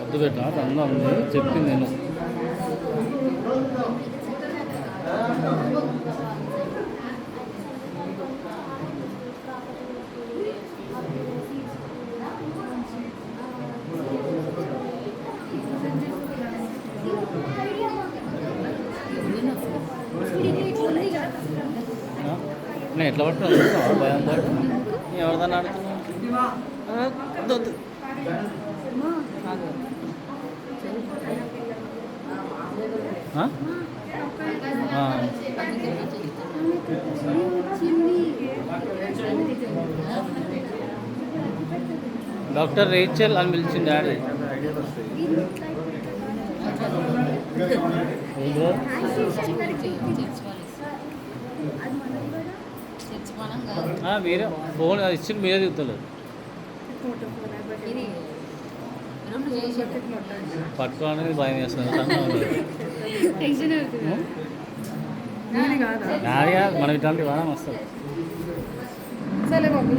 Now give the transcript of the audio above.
అడ్డు పెట్టా ఉంది చెప్పింది నేను ఆ? నేను ఎట్లా పట్టుకున్నా భయం తోటి. ఎవరిదాన్ని ఆడుతున్నా డాక్టర్ రేచల్ అని పిలిచింది డాడీ. ఏంటో? ఆ, మీరే ఫోన్ అది ఇచ్చి మీరే చెప్తలేదు పట్టుకోవడానికి భయం వేస్తుంది రంగా ఉంది టెన్షన్ అవుతుంది నేను కాదా డాడీ మనం ఇట్లాంటి వాడడం వస్తుంది సరే బాబు